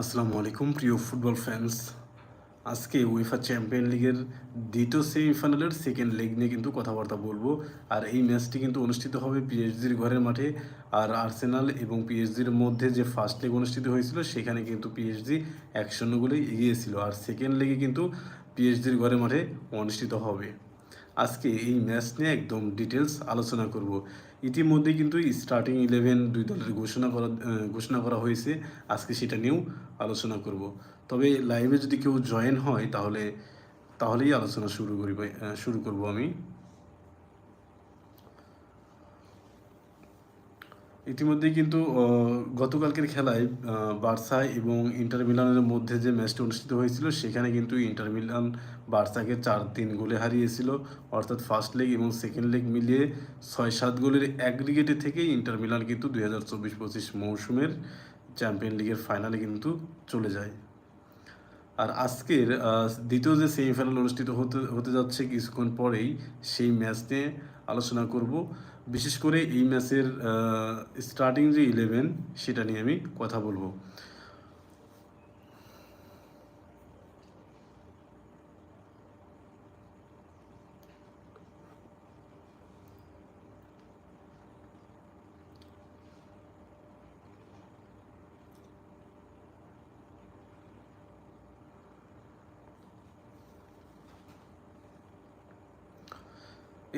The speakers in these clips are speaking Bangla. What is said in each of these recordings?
আসসালামু আলাইকুম, প্রিয় ফুটবল ফ্যান্স আজকে উয়েফা চ্যাম্পিয়ন লিগের দ্বিতীয় সেমিফাইনালের সেকেন্ড লেগ নিয়ে কিন্তু কথাবার্তা বলব। আর এই ম্যাচটি কিন্তু অনুষ্ঠিত হবে পিএইচজির ঘরের মাঠে। আর আর্সেনাল এবং পিএইচজির মধ্যে যে ফার্স্ট লেগ অনুষ্ঠিত হয়েছিল, সেখানে কিন্তু পিএইচজি এক শূন্য এগিয়েছিল আর সেকেন্ড লেগে কিন্তু পিএইচজির ঘরের মাঠে অনুষ্ঠিত হবে। আজকে এই ম্যাচ নিয়ে একদম ডিটেলস আলোচনা করব। ইতিমধ্যে কিন্তু স্টার্টিং ইলেভেন দুই দলের ঘোষণা করা ঘোষণা করা হয়েছে। আজকে সেটা নিয়েও আলোচনা করব। তবে লাইভে যদি কেউ জয়েন হয় তাহলে, তাহলেই আলোচনা শুরু করি শুরু করব আমি। ইতিমধ্যে কিন্তু গতকালকের খেলায় বার্সা এবং ইন্টার মিলানের মধ্যে যে ম্যাচটি অনুষ্ঠিত হয়েছিল, সেখানে কিন্তু ইন্টার মিলান বার্সাকে চার তিন গোলে হারিয়েছিল। অর্থাৎ ফার্স্ট লেগ এবং সেকেন্ড লেগ মিলিয়ে ছয় সাত গোলের অ্যাগ্রিগেটে থেকে ইন্টার মিলান কিন্তু দুই হাজার চব্বিশ পঁচিশ মৌসুমের চ্যাম্পিয়ন লিগের ফাইনালে কিন্তু চলে যায়। আর আজকের দ্বিতীয় যে সেমিফাইনাল অনুষ্ঠিত হতে হতে যাচ্ছে কিছুক্ষণ পরেই, সেই ম্যাচ নিয়ে আলোচনা করব। বিশেষ করে এই ম্যাচের স্টার্টিং যে ইলেভেন সেটা নিয়ে আমি কথা বলব।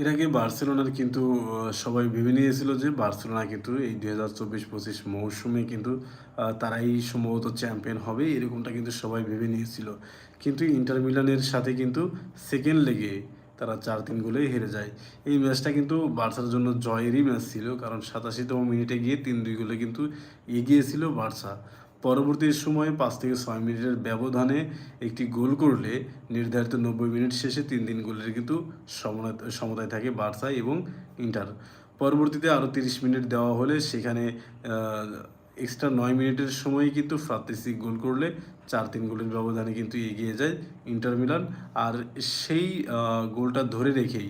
এর আগে বার্সেলোনার কিন্তু সবাই ভেবে নিয়েছিল যে বার্সেলোনা কিন্তু এই দুই হাজার চব্বিশ পঁচিশ মৌসুমে কিন্তু তারাই সম্ভবত চ্যাম্পিয়ন হবে, এরকমটা কিন্তু সবাই ভেবে নিয়েছিল। কিন্তু ইন্টার মিলানের সাথে কিন্তু সেকেন্ড লেগে তারা চার তিন গোলেই হেরে যায়। এই ম্যাচটা কিন্তু বার্সার জন্য জয়েরই ম্যাচ ছিল, কারণ সাতাশিতম মিনিটে গিয়ে তিন দুই গোলে কিন্তু এগিয়েছিল বার্সা। পরবর্তী সময়ে পাঁচ থেকে ছয় মিনিটের ব্যবধানে একটি গোল করলে নির্ধারিত নব্বই মিনিট শেষে তিন তিন গোলের কিন্তু সমতা সমতায় থাকে বার্সা এবং ইন্টার। পরবর্তীতে আরও তিরিশ মিনিট দেওয়া হলে সেখানে এক্সট্রা নয় মিনিটের সময় কিন্তু ফ্রান্তিসি গোল করলে চার তিন গোলের ব্যবধানে কিন্তু এগিয়ে যায় ইন্টার মিলান। আর সেই গোলটা ধরে রেখেই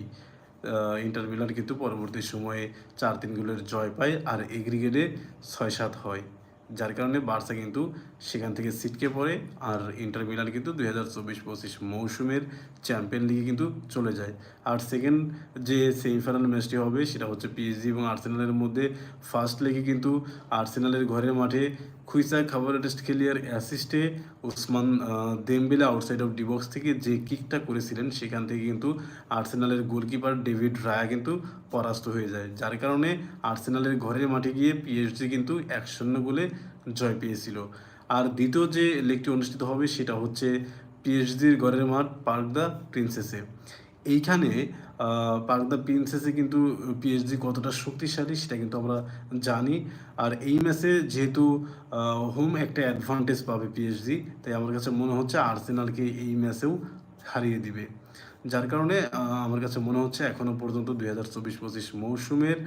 ইন্টার মিলান কিন্তু পরবর্তী সময়ে চার তিন গোলের জয় পায়। আর এগ্রিগেডে ছয় সাত হয়। যার কারণে বার্সা কিন্তু সেখান থেকে সিটকে পড়ে আর ইন্টার মিলান কিন্তু দুই হাজার চব্বিশ পঁচিশ মৌসুমের চ্যাম্পিয়ন লিগে কিন্তু চলে যায়। আর সেকেন্ড যে সেমিফাইনাল ম্যাচটি হবে সেটা হচ্ছে পিএসজি এবং আর্সেনালের মধ্যে ফার্স্ট লেগে কিন্তু আর্সেনালের ঘরের মাঠে খুইসা খাবার টেস্ট খেলিয়ার অ্যাসিস্টে Ousmane Dembele outside of D box থেকে যে কিকটা করেছিলেন, সেখান থেকে কিন্তু আর্সেনালের গোলকিপার ডেভিড রায়া কিন্তু পরাস্ত হয়ে যায়। যার কারণে আর্সেনালের ঘরের মাঠে গিয়ে পিএসজি কিন্তু এক শূন্য গোলে জয় পেয়েছিল। আর দ্বিতীয় যে লেগটি অনুষ্ঠিত হবে, সেটা হচ্ছে পিএইচডির ঘরের মাঠ পার্ক দ্য প্রিন্সেসে এইখানে পার্ক দ্য প্রিন্সেসে কিন্তু পিএইচডি কতটা শক্তিশালী সেটা কিন্তু আমরা জানি। আর এই ম্যাচে যেহেতু হোম একটা অ্যাডভান্টেজ পাবে পিএইচডি তাই আমার কাছে মনে হচ্ছে আর্সেনালকে এই ম্যাচেও হারিয়ে দিবে। যার কারণে আমার কাছে মনে হচ্ছে এখনও পর্যন্ত দুই হাজার চব্বিশ পঁচিশ মৌসুমের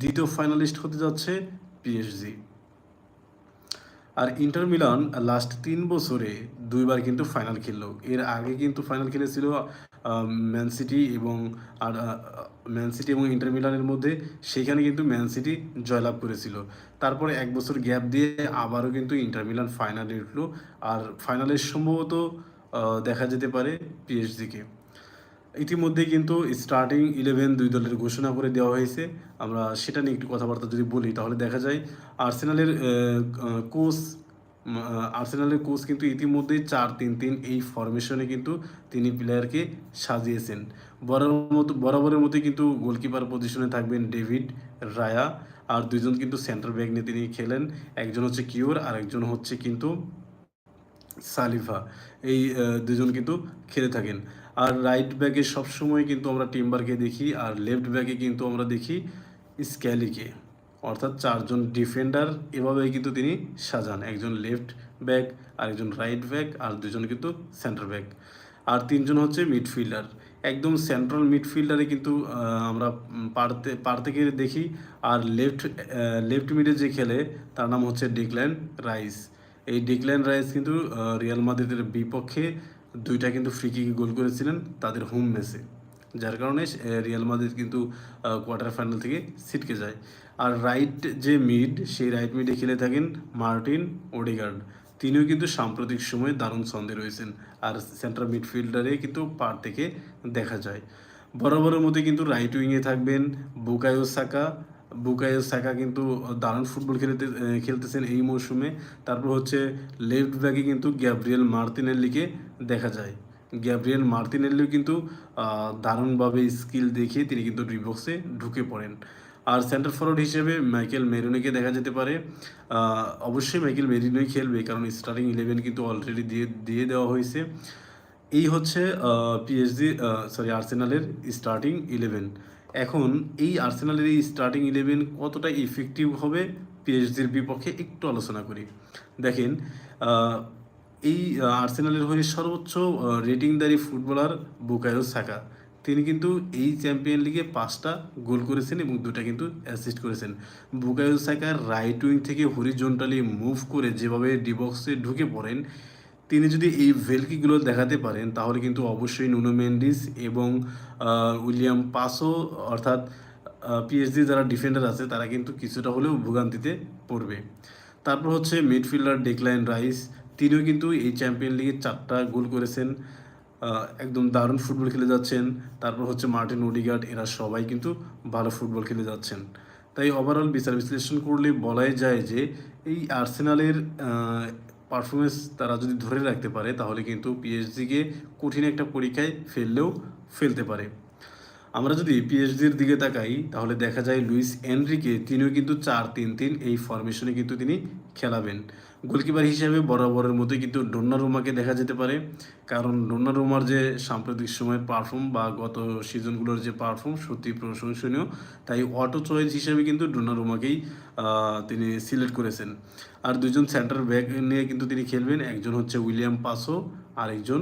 দ্বিতীয় ফাইনালিস্ট হতে যাচ্ছে পিএইচডি আর ইন্টার মিলান লাস্ট তিন বছরে দুইবার কিন্তু ফাইনাল খেললো। এর আগে কিন্তু ফাইনাল খেলেছিল ম্যান সিটি এবং আর ম্যান সিটি এবং ইন্টার মিলানের মধ্যে সেখানে কিন্তু ম্যান সিটি জয়লাভ করেছিল। তারপরে এক বছর গ্যাপ দিয়ে আবারও কিন্তু ইন্টার মিলান ফাইনালে উঠল। আর ফাইনালে সম্ভবত দেখা যেতে পারে পিএইচডিকে ইতিমধ্যে কিন্তু স্টার্টিং ইলেভেন দুই দলের ঘোষণা করে দেওয়া হয়েছে। আমরা সেটা নিয়ে একটু কথাবার্তা যদি বলি, তাহলে দেখা যায় আর্সেনালের কোচ আর্সেনালের কোচ কিন্তু ইতিমধ্যেই চার তিন তিন এই ফরমেশনে কিন্তু তিনি প্লেয়ারকে সাজিয়েছেন। বরাবর মতো বরাবরের মতো কিন্তু গোলকিপার পজিশনে থাকবেন ডেভিড রায়া আর দুজন কিন্তু সেন্টার ব্যাক নিয়ে তিনি খেলেন। একজন হচ্ছে কিওর আর একজন হচ্ছে কিন্তু সালিফা এই দুজন কিন্তু খেলে থাকেন। আর রাইট ব্যাকে সবসময় কিন্তু আমরা টিম্বারকে দেখি, আর লেফট ব্যাকে কিন্তু আমরা দেখি স্ক্যালিকে অর্থাৎ চারজন ডিফেন্ডার, এভাবেই কিন্তু তিনি সাজান। একজন লেফট ব্যাক আর একজন রাইট ব্যাক, আর দুজন কিন্তু সেন্টার ব্যাক। আর তিনজন হচ্ছে মিডফিল্ডার। একদম সেন্ট্রাল মিডফিল্ডারে কিন্তু আমরা পারতে, পার থেকে দেখি। আর লেফট লেফট মিডে যে খেলে, তার নাম হচ্ছে ডিক্ল্যান রাইস। এই ডিক্ল্যান রাইস কিন্তু রিয়াল মাদ্রিদের বিপক্ষে দুইটা কিন্তু ফ্রি কিকে গোল করেছিলেন তাদের হোম ম্যাচে যার কারণে রিয়াল মাদ্রিদ কিন্তু কোয়ার্টার ফাইনাল থেকে ছিটকে যায়। আর রাইট যে মিড সেই রাইট মিডে খেলে থাকেন মার্টিন ওডিগার্ড। তিনিও কিন্তু সাম্প্রতিক সময়ে দারুণ ছন্দে রয়েছেন। আর সেন্ট্রাল মিডফিল্ডারে কিন্তু পার থেকে দেখা যায়। বরাবরের মধ্যে কিন্তু রাইট উইংয়ে থাকবেন বুকায়ো সাকা। বুকায়ো সাকা কিন্তু দারুণ ফুটবল খেলতে খেলতেছেন এই মৌসুমে। তারপর হচ্ছে লেফট ব্যাকে কিন্তু গ্যাব্রিয়েল মার্তিনের লিগে দেখা যায়। গ্যাব্রিয়েল মার্তিনেল্লিও কিন্তু দারুণভাবে স্কিল দেখিয়ে তিনি কিন্তু ডিবক্সে ঢুকে পড়েন। আর সেন্টার ফরওয়ার্ড হিসেবে মাইকেল মেরিনোকে দেখা যেতে পারে। অবশ্যই মাইকেল মেরিনোই খেলবে, কারণ স্টার্টিং ইলেভেন কিন্তু অলরেডি দিয়ে দিয়ে দেওয়া হয়েছে। এই হচ্ছে পিএইচডি সরি আর্সেনালের স্টার্টিং ইলেভেন এখন এই আর্সেনালের এই স্টার্টিং ইলেভেন কতটা ইফেক্টিভ হবে পিএইচডির বিপক্ষে একটু আলোচনা করি। দেখেন এই আর্সেনালের হয়ে সর্বোচ্চ রেটিংদারি ফুটবলার বুকায়ো সাকা। তিনি কিন্তু এই চ্যাম্পিয়ন লিগে পাঁচটা গোল করেছেন এবং দুটা কিন্তু অ্যাসিস্ট করেছেন। বুকায়ো সাকার রাইট উইং থেকে হরিজন্টালি মুভ করে যেভাবে ডিবক্সে ঢুকে পড়েন, তিনি যদি এই ভেলকিগুলো দেখাতে পারেন, তাহলে কিন্তু অবশ্যই নুনো মেন্ডিস এবং উইলিয়াম পাসো, অর্থাৎ পিএইচডি যারা ডিফেন্ডার আছে, তারা কিন্তু কিছুটা হলেও ভোগান্তিতে পড়বে। তারপর হচ্ছে মিডফিল্ডার ডেকলাইন রাইস তিনিও কিন্তু এই চ্যাম্পিয়ন লিগে চারটা গোল করেছেন একদম দারুণ ফুটবল খেলে যাচ্ছেন। তারপর হচ্ছে মার্টিন ওডিগার্ড, এরা সবাই কিন্তু ভালো ফুটবল খেলে যাচ্ছেন। তাই ওভারঅল বিচার বিশ্লেষণ করলে বলাই যায় যে, এই আর্সেনালের পারফরমেন্স তারা যদি ধরে রাখতে পারে, তাহলে কিন্তু পিএইচডিকে কঠিন একটা পরীক্ষায় ফেললেও ফেলতে পারে। আমরা যদি পিএইচডির দিকে তাকাই, তাহলে দেখা যায় লুইস এনরিকে তিনিও কিন্তু চার তিন তিন এই ফরমেশনে কিন্তু তিনি খেলাবেন। গোলকিপার হিসেবে বরাবরের মতো কিন্তু ডোনারুমাকে দেখা যেতে পারে। কারণ ডোনারুমার যে সাম্প্রতিক সময়ের পারফর্ম বা গত সিজনগুলোর যে পারফর্ম সত্যি প্রশংসনীয়। তাই অটো চয়েস হিসেবে কিন্তু ডোনারুমাকেই তিনি সিলেক্ট করেছেন। আর দুজন সেন্টার ব্যাক নিয়ে কিন্তু তিনি খেলবেন। একজন হচ্ছে উইলিয়াম পাসো আর একজন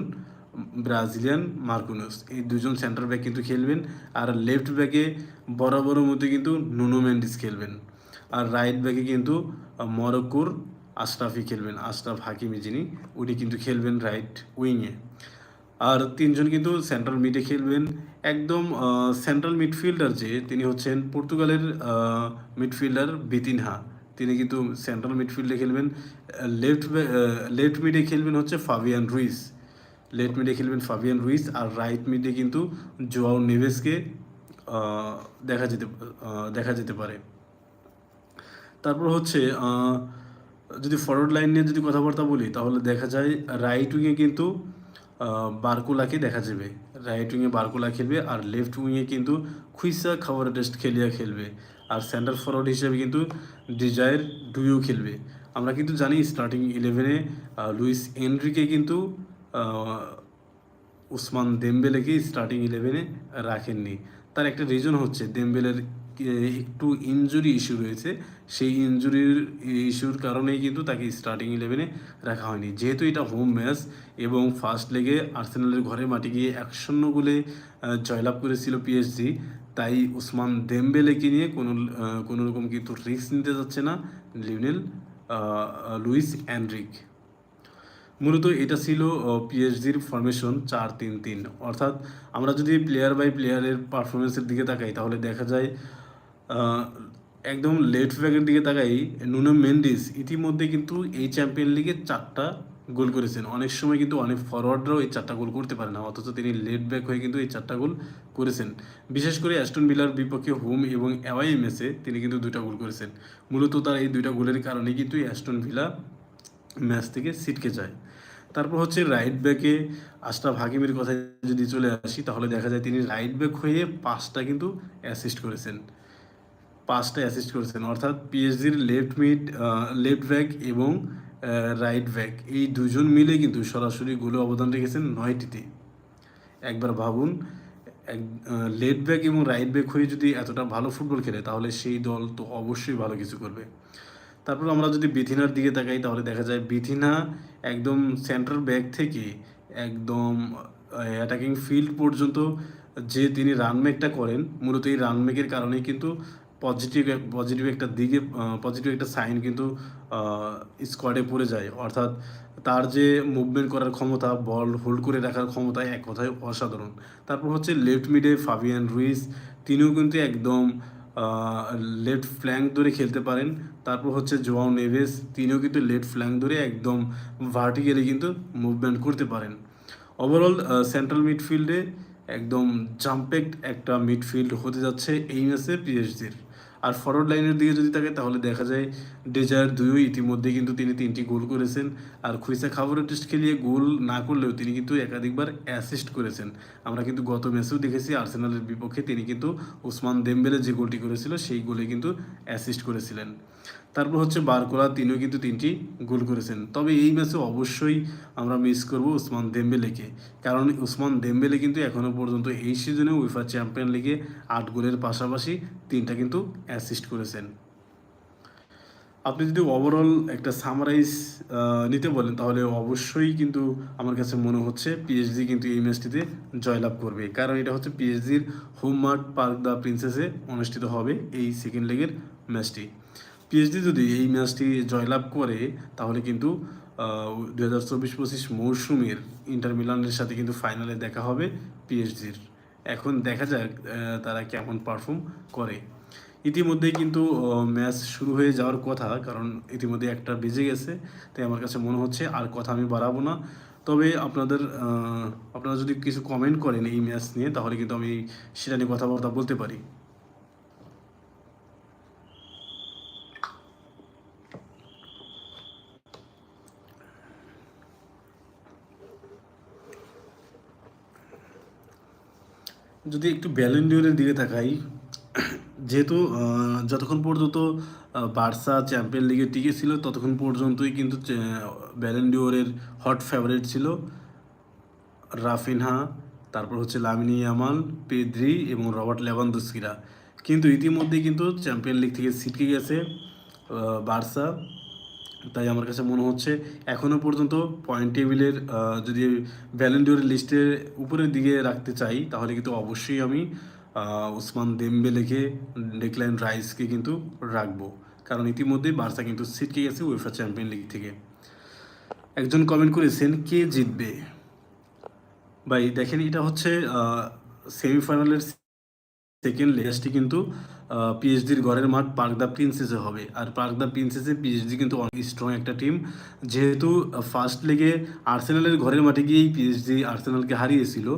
ব্রাজিলিয়ান মার্কুনস এই দুজন সেন্টার ব্যাক কিন্তু খেলবেন। আর লেফট ব্যাকে বরাবরের মধ্যে কিন্তু নুনো মেন্ডিস খেলবেন। আর রাইট ব্যাকে কিন্তু মরক্কোর আশরাফি খেলবেন, আশরাফ হাকিমি যিনি, উনি কিন্তু খেলবেন রাইট উইংয়ে আর তিনজন কিন্তু সেন্ট্রাল মিডে খেলবেন। একদম সেন্ট্রাল মিডফিল্ডার যে, তিনি হচ্ছেন পর্তুগালের মিডফিল্ডার বিতিনহা। তিনি কিন্তু সেন্ট্রাল মিডফিল্ডে খেলবেন। লেফট লেফট মিডে খেলবেন হচ্ছে ফাবিয়ান রুইস। লেফট মিডে খেলবেন ফাবিয়ান রুইস। আর রাইট মিডে কিন্তু জোয়াও নেভেসকে দেখা যেতে দেখা যেতে পারে। তারপর হচ্ছে যদি ফরওয়ার্ড লাইন নিয়ে যদি কথাবার্তা বলি, তাহলে দেখা যায় রাইট উইংয়ে কিন্তু বারকুলাকে দেখা যাবে। রাইট উইংয়ে বারকুলা খেলবে আর লেফট উইংয়ে কিন্তু খুইসা খাবার টেস্ট খেলিয়া খেলবে। আর সেন্টার ফরওয়ার্ড হিসেবে কিন্তু ডিজায়ার ডুইও খেলবে। আমরা কিন্তু জানি স্টার্টিং ইলেভেনে লুইস এনরিকে কিন্তু উসমান দেমবেলেকে স্টার্টিং ইলেভেনে রাখেননি। তার একটা রিজন হচ্ছে, দেমবেলের একটু ইনজুরি ইস্যু রয়েছে। সেই ইনজুরির ইস্যুর কারণেই কিন্তু তাকে স্টার্টিং ইলেভেনে রাখা হয়নি। যেহেতু এটা হোম ম্যাচ এবং ফার্স্ট লেগে আর্সেনালের ঘরে মাটি গিয়ে এক শূন্য গোলে জয়লাভ করেছিল পিএসজি তাই উসমান দেমবেলেকে নিয়ে কোনো কোনো রকম কিন্তু রিস্ক নিতে যাচ্ছে না লিওনেল আহ, লুইস অ্যান্ড্রিক মূলত এটা ছিল পিএইচডির ফরমেশন চার তিন তিন। অর্থাৎ আমরা যদি প্লেয়ার বাই প্লেয়ারের পারফরমেন্সের দিকে তাকাই তাহলে দেখা যায় একদম লেফট ব্যাকের দিকে তাকাই নুনো মেন্ডিস ইতিমধ্যে কিন্তু এই চ্যাম্পিয়ন লিগে চারটা গোল করেছেন। অনেক সময় কিন্তু অনেক ফরওয়ার্ডরাও এই চারটা গোল করতে পারে না, অথচ তিনি লেট ব্যাক হয়ে কিন্তু এই চারটা গোল করেছেন। বিশেষ করে অ্যাস্টন ভিলার বিপক্ষে হোম এবং অ্যাওয়াই ম্যাচে তিনি কিন্তু দুইটা গোল করেছেন। মূলত তার এই দুইটা গোলের কারণে কিন্তু অ্যাস্টন ভিলা ম্যাচ থেকে ছিটকে যায়। তারপর হচ্ছে রাইট ব্যাকে আশরাফ হাকিমের কথায় যদি চলে আসি, তাহলে দেখা যায় তিনি রাইট ব্যাক হয়ে পাঁচটা কিন্তু অ্যাসিস্ট করেছেন। পাঁচটা অ্যাসিস্ট করেছেন। অর্থাৎ পিএসজির লেফট মিড লেফট ব্যাক এবং রাইট ব্যাক এই দুজন মিলে কিন্তু সরাসরি গোলে অবদান রেখেছেন নয়টিতে। একবার ভাবুন, এক লেফট ব্যাক এবং রাইট ব্যাক হয়ে যদি এতটা ভালো ফুটবল খেলে, তাহলে সেই দল তো অবশ্যই ভালো কিছু করবে। তারপর আমরা যদি বিথিনার দিকে তাকাই, তাহলে দেখা যায় বিথিনা একদম সেন্ট্রাল ব্যাক থেকে একদম অ্যাটাকিং ফিল্ড পর্যন্ত যে তিনি রানমেকটা করেন, মূলত এই রানমেকের কারণেই কিন্তু পজিটিভ পজিটিভ একটা দিকে পজিটিভ একটা সাইন কিন্তু স্কোয়াডে পড়ে যায়। অর্থাৎ তার যে মুভমেন্ট করার ক্ষমতা বল হোল্ড করে রাখার ক্ষমতা এক কথায় অসাধারণ। তারপর হচ্ছে লেফট মিডে ফাবিয়ান রুইস তিনিও কিন্তু একদম লেফট ফ্ল্যাঙ্ক ধরে খেলতে পারেন। তারপর হচ্ছে জোয়াও নেভেস তিনিও কিন্তু লেফট ফ্ল্যাঙ্ক ধরে একদম ভার্টিক্যালি কিন্তু মুভমেন্ট করতে পারেন। ওভারঅল সেন্ট্রাল মিডফিল্ডে একদম জাম্পেক্ট একটা মিডফিল্ড হতে যাচ্ছে এই ম্যাচে পিএসজির আর ফরওয়ার্ড লাইনের দিকে যদি থাকে তাহলে দেখা যায় ডেজার দুইও ইতিমধ্যে কিন্তু তিনি তিনটি গোল করেছেন। আর খুইসা খাবারের টেস্ট খেলিয়ে গোল না করলেও তিনি কিন্তু একাধিকবার অ্যাসিস্ট করেছেন। আমরা কিন্তু গত ম্যাচেও দেখেছি, আর্সেনালের বিপক্ষে তিনি কিন্তু ওসমান দেমবেলে যে গোলটি করেছিল, সেই গোলে কিন্তু অ্যাসিস্ট করেছিলেন। তারপর হচ্ছে বারকোলা তিনিও কিন্তু তিনটি গোল করেছেন। তবে এই ম্যাচে অবশ্যই আমরা মিস করব উসমান দেম্বেলেকে। কারণ উসমান দেম্বেলে কিন্তু এখনও পর্যন্ত এই সিজনে উইফা চ্যাম্পিয়ন লিগে আট গোলের পাশাপাশি তিনটা কিন্তু অ্যাসিস্ট করেছেন। আপনি যদি ওভারঅল একটা সামারাইজ নিতে বলেন, তাহলে অবশ্যই কিন্তু আমার কাছে মনে হচ্ছে পিএইচডি কিন্তু এই ম্যাচটিতে জয়লাভ করবে। কারণ এটা হচ্ছে পিএইচডির হোম মার্ট পার্ক দ্য প্রিন্সেসে অনুষ্ঠিত হবে এই সেকেন্ড লেগের ম্যাচটি পিএইচডি যদি এই ম্যাচটি জয়লাভ করে, তাহলে কিন্তু দু হাজার চব্বিশ পঁচিশ মৌসুমের ইন্টার মিলানের সাথে কিন্তু ফাইনালে দেখা হবে পিএইচডির এখন দেখা যাক তারা কেমন পারফর্ম করে। ইতিমধ্যেই কিন্তু ম্যাচ শুরু হয়ে যাওয়ার কথা, কারণ ইতিমধ্যে একটা বেজে গেছে, তাই আমার কাছে মনে হচ্ছে আর কথা আমি বাড়াবো না। তবে আপনাদের আপনারা যদি কিছু কমেন্ট করেন এই ম্যাচ নিয়ে, তাহলে কিন্তু আমি সেটা নিয়ে কথাবার্তা বলতে পারি। যদি একটু ব্যালেন্ডিওরের দিকে তাকাই, যেহেতু যতক্ষণ পর্যন্ত বার্সা চ্যাম্পিয়ন লিগে টিকে ছিল, ততক্ষণ পর্যন্তই কিন্তু ব্যালেন্ডিওরের হট ফেভারিট ছিল। রাফিনহা, তারপর হচ্ছে লামিনি ইয়ামাল, পেদ্রি এবং রবার্ট লেভানদস্কিরা। কিন্তু ইতিমধ্যেই কিন্তু চ্যাম্পিয়ন লিগ থেকে ছিটকে গেছে বার্সা। তাই আমার কাছে মনে হচ্ছে এখনও পর্যন্ত পয়েন্ট টেবিলের যদি ভ্যালেন্ডিওর লিস্টের উপরের দিকে রাখতে চাই, তাহলে কিন্তু অবশ্যই আমি উসমান দেমবেলেকে ডেকলাইন রাইসকে কিন্তু রাখব। কারণ ইতিমধ্যেই বার্সা কিন্তু ছিটকে গেছে উয়েফা চ্যাম্পিয়ন লিগ থেকে। একজন কমেন্ট করেছেন, কে জিতবে? ভাই, দেখেন এটা হচ্ছে সেমিফাইনালের সেকেন্ড লেগটি কিন্তু পিএইচডির ঘরের মাঠ পার্ক দ্য প্রিন্সেসে হবে। আর পার্ক দ্য প্রিন্সেসে পিএইচডি কিন্তু অনেক স্ট্রং একটা টিম যেহেতু ফার্স্ট লেগে আর্সেনালের ঘরের মাঠে গিয়েই পিএইচডি আর্সেনালকে হারিয়েছিল।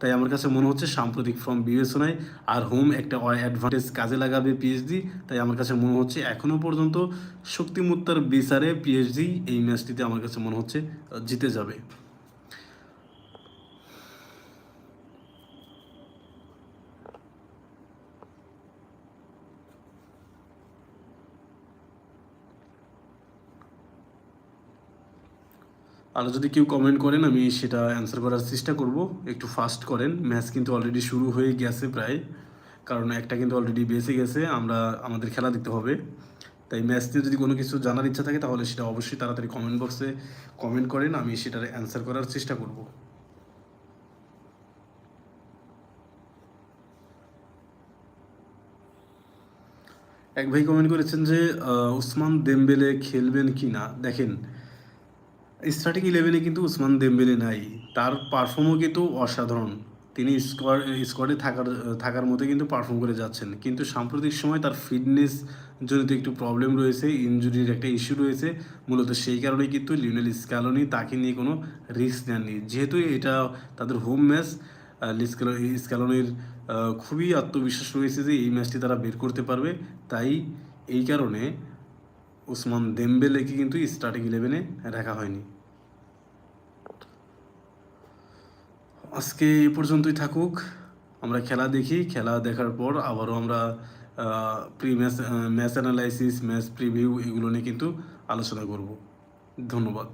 তাই আমার কাছে মনে হচ্ছে সাম্প্রতিক ফর্ম বিবেচনায় আর হোম একটা অ্যাডভান্টেজ কাজে লাগাবে পিএইচডি তাই আমার কাছে মনে হচ্ছে এখনও পর্যন্ত শক্তিমত্তার বিচারে পিএইচডি এই ম্যাচটিতে আমার কাছে মনে হচ্ছে জিতে যাবে। আর যদি কেউ কমেন্ট করেন, আমি সেটা অ্যান্সার করার চেষ্টা করব। একটু ফাস্ট করেন। ম্যাচ কিন্তু অলরেডি শুরু হয়ে গেছে প্রায়। কারণ একটা কিন্তু অলরেডি বেঁচে গেছে। আমরা, আমাদের খেলা দেখতে হবে। তাই ম্যাচ নিয়ে যদি কোনো কিছু জানার ইচ্ছা থাকে, তাহলে সেটা অবশ্যই তাড়াতাড়ি কমেন্ট বক্সে কমেন্ট করেন। আমি সেটার অ্যান্সার করার চেষ্টা করব। এক ভাই কমেন্ট করেছেন যে উসমান দেমবেলে খেলবেন কি না দেখেন স্টার্টিং ইলেভেনে কিন্তু উসমান দেমবেলে নাই। তার পারফর্মও কিন্তু অসাধারণ। তিনি স্কোয়াড স্কোয়াডে থাকার থাকার মতো কিন্তু পারফর্ম করে যাচ্ছেন। কিন্তু সাম্প্রতিক সময় তার ফিটনেস জনিত একটু প্রবলেম রয়েছে ইনজুরির একটা ইস্যু রয়েছে। মূলত সেই কারণেই কিন্তু লিওনেল স্ক্যালোনি তাকে নিয়ে কোনো রিস্ক নেননি। যেহেতু এটা তাদের হোম ম্যাচ স্ক্যালোনির খুবই আত্মবিশ্বাস রয়েছে যে এই ম্যাচটি তারা বের করতে পারবে। তাই এই কারণে ওসমান দেমবেলেকে কিন্তু স্টার্টিং ইলেভেনে রাখা হয়নি। আজকে এ পর্যন্তই থাকুক। আমরা খেলা দেখি, খেলা দেখার পর আবারও আমরা pre match match analysis match preview এগুলো নিয়ে কিন্তু আলোচনা করব। ধন্যবাদ।